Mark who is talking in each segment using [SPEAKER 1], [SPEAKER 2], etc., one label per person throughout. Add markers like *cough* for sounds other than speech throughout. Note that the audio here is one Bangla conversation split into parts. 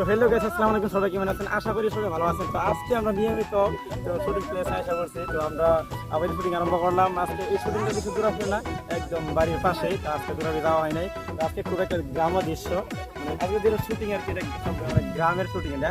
[SPEAKER 1] তো হ্যালো গাইস আসসালামু আলাইকুম, সবাই কেমন আছেন? আশা করি সবাই ভালো আছেন। তো আজকে আমরা নিয়মিত শুটিং প্লেসে আসা করছি। তো আমরা আবার শুটিং আরম্ভ করলাম। আজকে এই শুটিংটা কিছু দূর আসবে না, একদম বাড়ির পাশেই। তো আজকে দূরে যাওয়া হয় নাই। আজকে খুব একটা গ্রাম্য দৃশ্য। মানে আজকে যেটা শুটিং আর কি, এটা গ্রামের শুটিং এটা?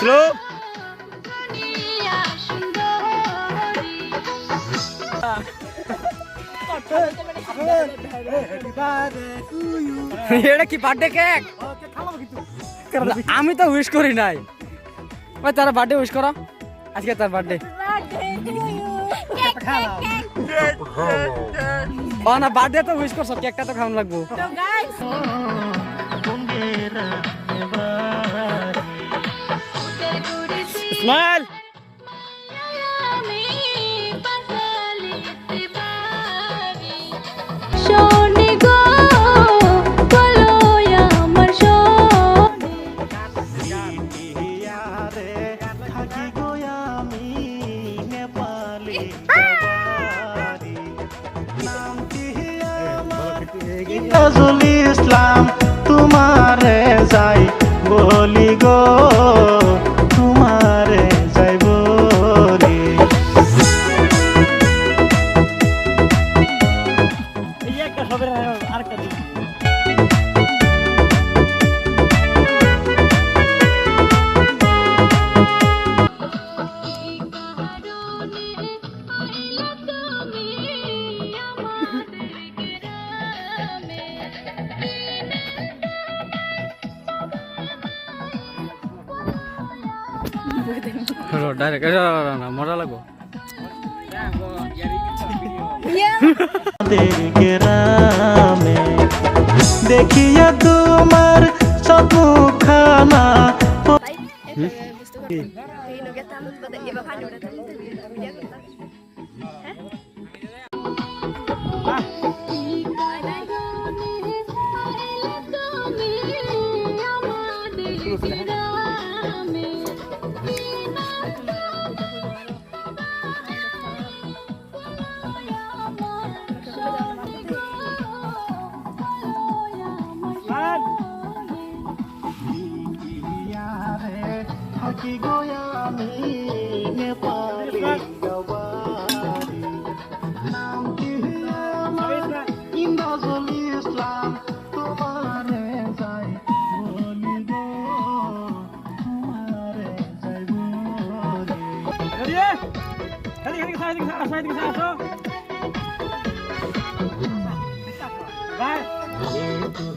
[SPEAKER 1] স্লো
[SPEAKER 2] এটা কি বার্থডে কেক আমি তো উইশ করি নাই। ওই তার বার্থডে উইশ করো। আজকে তার বার্থডে ও না বার্থডে তো উইশ করছ কেকটা তো খাওয়ান লাগবো।
[SPEAKER 1] স্মাইল
[SPEAKER 3] শোনে গো বলো আমার শোনে
[SPEAKER 4] নজরুল ইসলাম তোমারে যাই বলি গো।
[SPEAKER 2] ডাইরেক্ট মজা লাগবো
[SPEAKER 4] গ্রামে দেখিয়া তোমার সবখানা
[SPEAKER 5] gusto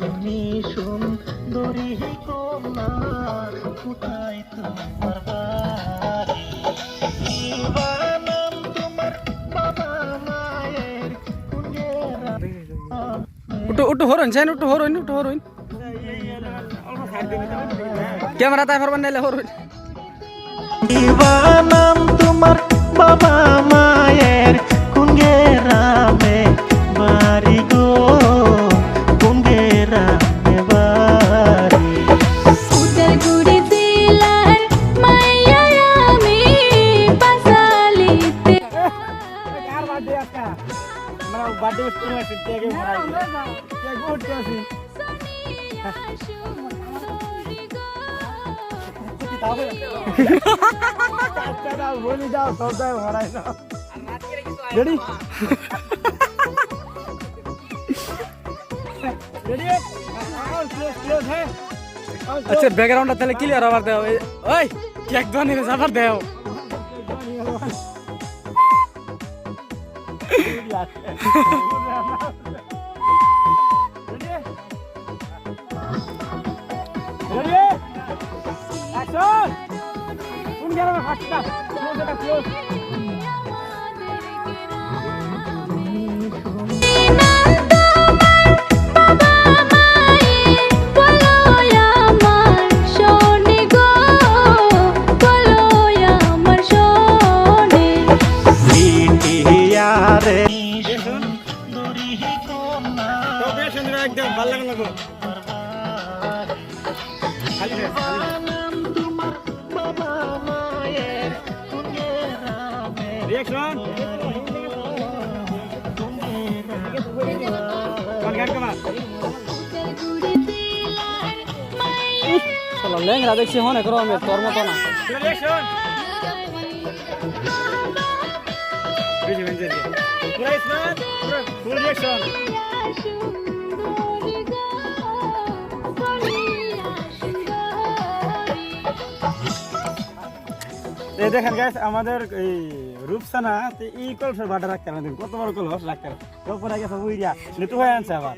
[SPEAKER 4] তুমি সুন্দরী কন্যা কোথায় তোমার বাড়ি নাম তোমার বাবা মায়ের
[SPEAKER 2] উঠো উঠো হরইন সেন উঠো হরইন উঠো হরইন ক্যামেরা তাই ফরমান নাইলে
[SPEAKER 4] নাম তোমার বাবা মায়ের
[SPEAKER 1] দুষ্টু আছে টেগে ভাই টেগ আছে আচ্ছা
[SPEAKER 2] ব্যাকগ্রাউন্ডটা তাহলে ক্লিয়ার আবার দাও ওই কেক দোকানে আবার দাও
[SPEAKER 1] Yeah. *laughs* Action! ফার্স্টটা ক্লোজ এটা ক্লোজ
[SPEAKER 4] পিটিয়ারে
[SPEAKER 1] কমা
[SPEAKER 2] চলো লেংরা দেখছি হনে করো আমি তোর মতো না
[SPEAKER 1] দেখেন গাইস আমাদের এই রূপসানা তো এই কলসের বাটা রাখতে না কত বড় কলস রাখতে তারপরে গেছে উইরিয়া নিতু হয়ে আনছে আবার।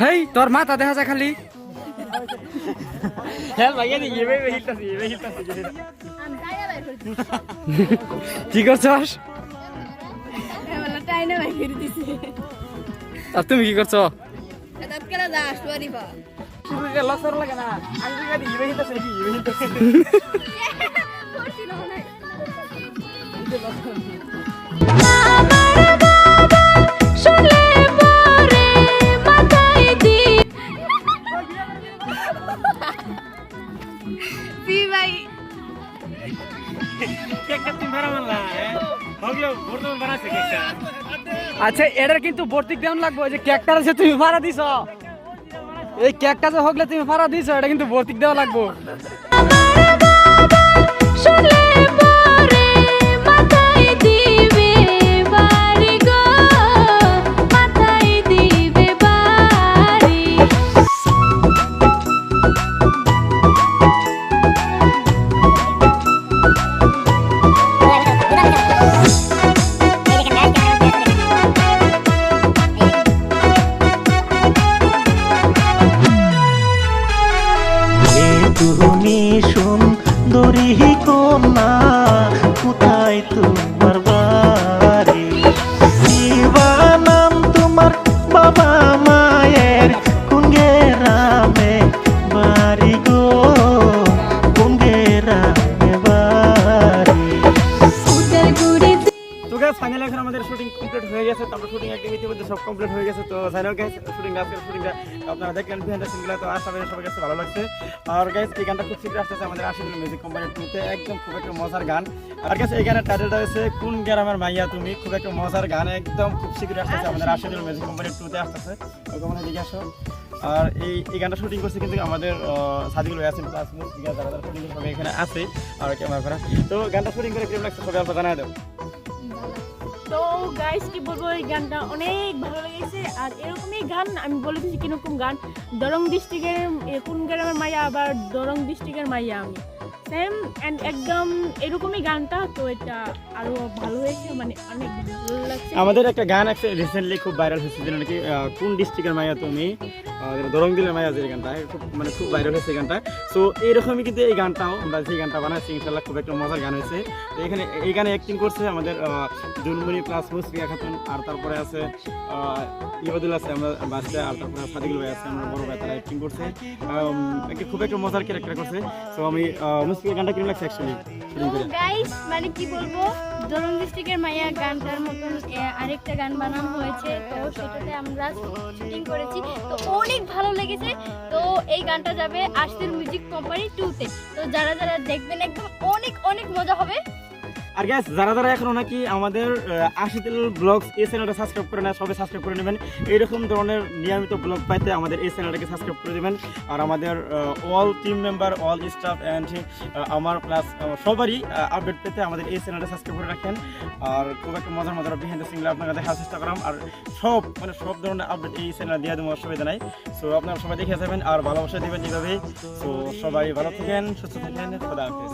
[SPEAKER 2] হেই তোর মাথা দেখা যায় খালি। কি করছস? আর তুমি কি করছ?
[SPEAKER 1] লাগে না
[SPEAKER 2] আচ্ছা এটার কিন্তু ভর্তি দেওয়ান লাগবে যে কেকটা আছে, তুমি ভাড়া দিছ। এই কেকটা যে হগলে তুমি ভাড়া দিছ, এটা কিন্তু ভর্তি দেওয়া লাগবে।
[SPEAKER 1] আপনারা দেখলেন সিনগুলো তো আশা করি সবার কাছে ভালো লাগছে। আর গাইস এই গানটা খুব শীঘ্র আসতেছে আমাদের আশিদুল মিউজিক কোম্পানির টুতে একদম খুব একটা মজার গান। আর গাইস এই গানের টাইটেলটা হচ্ছে, কোন গ্রামের মাইয়া তুমি? খুব একটা মজার গান, একদম খুব শীঘ্র আসতেছে আমাদের আশিদুল মিউজিক কোম্পানির টুতে আসতেছে। ওখানে দিকে আসো। আর এই এই গানটা শুটিং করছে কিন্তু আমাদের ভাই আছেন প্লাস মুসিকা যারা যারা শুটিং এখানে আছে, আর ক্যামেরা করা তো গানটা শুটিং করে কেমন লাগছে সবাই অল্প জানাই দাও।
[SPEAKER 6] তো গাইস কি বলব, এই গানটা অনেক ভালো লেগেছে। আর এরকমই গান, আমি বলে দিচ্ছি কীরকম গান। দরং ডিস্ট্রিক্টের কোন গ্রামের মাইয়া, আবার দরং ডিস্ট্রিক্টের মাইয়া আমি। সেম অ্যান্ড একদম এরকমই গানটা, তো এটা আরও ভালো হয়েছে মানে অনেক ভালো লাগছে।
[SPEAKER 1] আমাদের একটা গান আছে রিসেন্টলি খুব ভাইরাল হয়েছে, যেটা নাকি কোন ডিস্ট্রিক্টের মায়া তুমি? দরং দিলের মায়া যে গানটা খুব মানে খুব ভাইরাল হয়েছে গানটা। সো এইরকমই কিন্তু এই গানটাও আমরা যে গানটা বানাচ্ছি ইনশাল্লাহ খুব একটা মজার গান হয়েছে। এখানে এই গানে অ্যাক্টিং করছে আমাদের জুনমণি প্লাস মুসফিয়া খাতুন, আর তারপরে আছে ইবাদুল আছে, আমরা বাচ্চা আর তারপরে সাদিকুল ভাই আছে, আমরা বড় ভাই, তারা অ্যাক্টিং করছে। খুব একটা মজার ক্যারেক্টার করছে। সো আমি গানটা লাগছে অ্যাকচুয়ালি
[SPEAKER 5] গাইস মানে কি বলব? দরুন ডিস্ট্রিক্টের মাইয়া গানটার মতন আরেকটা গান বানানো হয়েছে, তো সেটাতে আমরা শুটিং করেছি। তো অনেক ভালো লেগেছে। তো এই গানটা যাবে আশির মিউজিক কোম্পানি টুতে তো যারা যারা দেখবেন একদম অনেক অনেক মজা হবে।
[SPEAKER 1] আর গ্যাস যারা যারা এখনও নাকি আমাদের আশিতেল ব্লগস এই চ্যানেলটা সাবস্ক্রাইব করে না, সবাই সাবস্ক্রাইব করে নেবেন। এইরকম ধরনের নিয়মিত ব্লগ পাইতে আমাদের এই চ্যানেলটাকে সাবস্ক্রাইব করে দেবেন। আর আমাদের all team member all staff and আমার প্লাস সবারই আপডেট পেতে আমাদের এই চ্যানেলটা সাবস্ক্রাইব করে রাখেন। আর খুব একটা মজার মজার বিহাইন্ড সিংগুলো আপনাকে দেখার চেষ্টা করাম। আর সব মানে সব ধরনের আপডেট এই চ্যানেল দিয়ে দেবো, অসুবিধা নাই। সো আপনারা সবাই দেখে যাবেন, আর ভালোবাসা দেবেন এইভাবে সো সবাই ভালো থাকেন, সুস্থ থাকেন, খোদা হাফেজ।